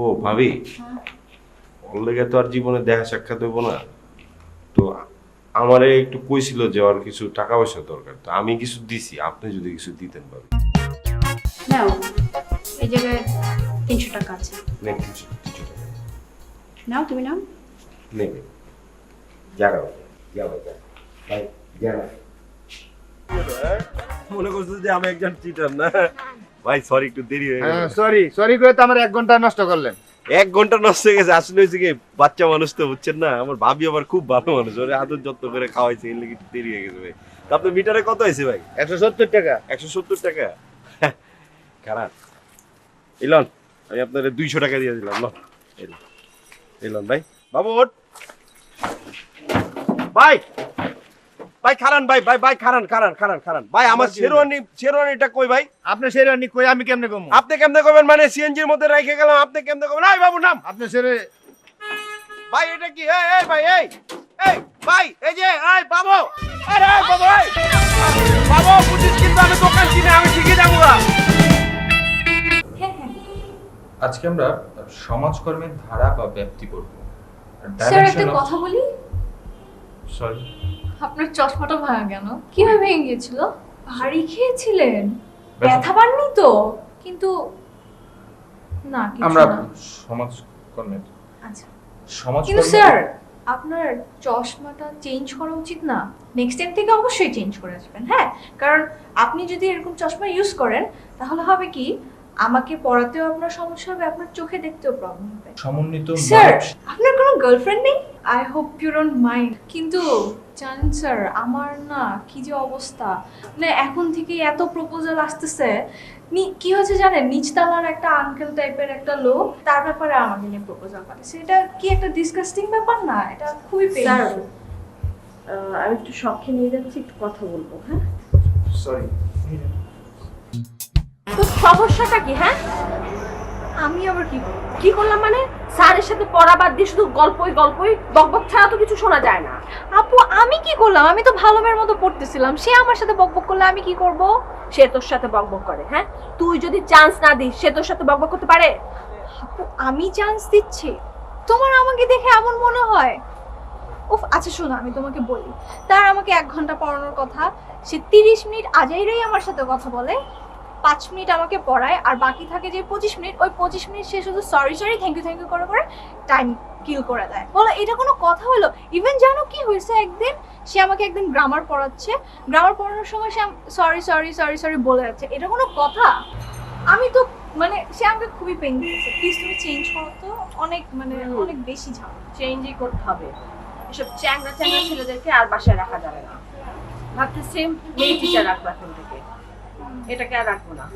ও ভাবি ওর লেগে তো আর জীবনে দেখা সাক্ষাৎ হইব না। তো আমারে একটু কইছিল যে ওর কিছু টাকা পয়সা দরকার। তো আমি কিছু দিছি আপনি যদি কিছু দিতেন ভাবি। নাও এই জায়গায় তিনশো টাকা আছে। নেন কিছু কিছু টাকা। নাও তুমি নাও। নেবে জাগাও যাও ভাই জাগা মনে করছ যে আমি একজন চিটার না। ভাই সরি একটু দেরি হয়ে গেল। সরি সরি করে তো আমার এক ঘণ্টা নষ্ট করলেন। এক ঘণ্টা নষ্ট হয়ে গেছে আসলে হয়েছে কি বাচ্চা মানুষ তো বুঝছেন না? আমার ভাবি আবার খুব ভালো মানুষ ওরে আদর যত্ন করে খাওয়াইছে এর লেগে দেরি হয়ে গেছে ভাই। তো আপনার মিটারে কত হয়েছে ভাই? একশো সত্তর টাকা। একশো সত্তর টাকা? খারাপ। এলন আমি আপনার দুইশো টাকা দিয়ে দিলাম লন। এলন ভাই। বাবু ওঠ। ভাই! ভাই খারান ভাই ভাই ভাই খারান খারান খারান খারান। ভাই আমার? শেরওয়ানি শেরওয়ানিটা কই ভাই? আপনি সেরানি কই আমি কেমনে কমু? আপনি কেমনে করবেন মানে সিএনজির মধ্যে রেখে গেলাম আপনি কেমনে করবেন এই বাবু নাম। আপনি সেরে ভাই এটা কি? এই এই ভাই এই এই ভাই এই যে এই বাবু। আরে এই বাবু এই। বাবু বুঝিস কিন্তু আমি দোকান কিনে আমি শিখে যাব গা। আজকে আমরা সমাজকর্মের ধারা বা ব্যাপ্তি করব স্যার একটা কথা বলি? সরি আপনার চশমাটা ভাঙা কেন? কীভাবে ভেঙে গিয়েছিল? ভারী খেয়েছিলেন। ব্যথা পাননি তো? কিন্তু না কিছু আমরা না। সমাজকর্মের আচ্ছা। সমাজ কিন্তু স্যার আপনার চশমাটা চেঞ্জ করা উচিত না। নেক্সট টাইম থেকে অবশ্যই চেঞ্জ করে আসবেন হ্যাঁ? কারণ আপনি যদি এরকম চশমা ইউজ করেন তাহলে হবে কি আমাকে পড়াতেও আপনার সমস্যা হবে আপনার চোখে দেখতেও প্রবলেম হবে। সমন্বিত স্যার আপনার কোনো গার্লফ্রেন্ড নেই? I hope you don't mind কিন্তু জানেন স্যার আমার না কি যে অবস্থা। মানে এখন থেকে এত প্রপোজাল আসতেছে। নি- কি হচ্ছে জানেন? নিচতলার একটা আঙ্কেল টাইপের একটা লোক তার ব্যাপারে আমাকে নিয়ে প্রপোজাল পাঠাচ্ছে এটা কি একটা ডিসকাস্টিং ব্যাপার না? এটা খুবই স্যার পেইনফুল আমি একটু শখে নিয়ে যাচ্ছি একটু কথা বলব হ্যাঁ? সরি সমস্যাটা কি হ্যাঁ? আমি আবার কি? কি করলাম মানে? স্যারের সাথে পড়া বাদ দিয়ে শুধু গল্পই গল্পই বকবক ছাড়া তো কিছু শোনা যায় না। আপু আমি কি করলাম? আমি তো ভালো মেয়ের মতো পড়তেছিলাম। সে আমার সাথে বকবক করলে আমি কি করব? সে তোর সাথে বকবক করে হ্যাঁ? তুই যদি চান্স না দিস সে তোর সাথে বকবক করতে পারে? আপু আমি চান্স দিচ্ছি। তোমার আমাকে দেখে এমন মনে হয়? উফ আচ্ছা শোনো আমি তোমাকে বলি। তার আমাকে এক ঘণ্টা পড়ানোর কথা। সে তিরিশ মিনিট আজাইরাই আমার সাথে কথা বলে। পাঁচ মিনিট আমাকে পড়ায় আর বাকি থাকে যে পঁচিশ মিনিট ওই পঁচিশ মিনিট সে শুধু sorry sorry thank you thank you করে করে টাইম কিল করে দেয়। বলো এটা কোনো কথা হলো? ইভেন জানো কি হয়েছে একদিন? সে আমাকে একদিন গ্রামার পড়াচ্ছে। গ্রামার পড়ানোর সময় সে সরি সরি সরি সরি বলে যাচ্ছে। এটা কোনো কথা? আমি তো মানে সে আমাকে খুবই পেন দিয়েছে। প্লিজ তুমি চেঞ্জ করো তো। অনেক মানে অনেক বেশি ঝামেলা। চেঞ্জই করতে হবে। এসব চ্যাংরা চ্যাংরা ছেলেদেরকে আর বাসায় রাখা যাবে না। ভাবতে সেম মেয়ে টিচার রাখব এখন থেকে। এটাকে আর রাখব না।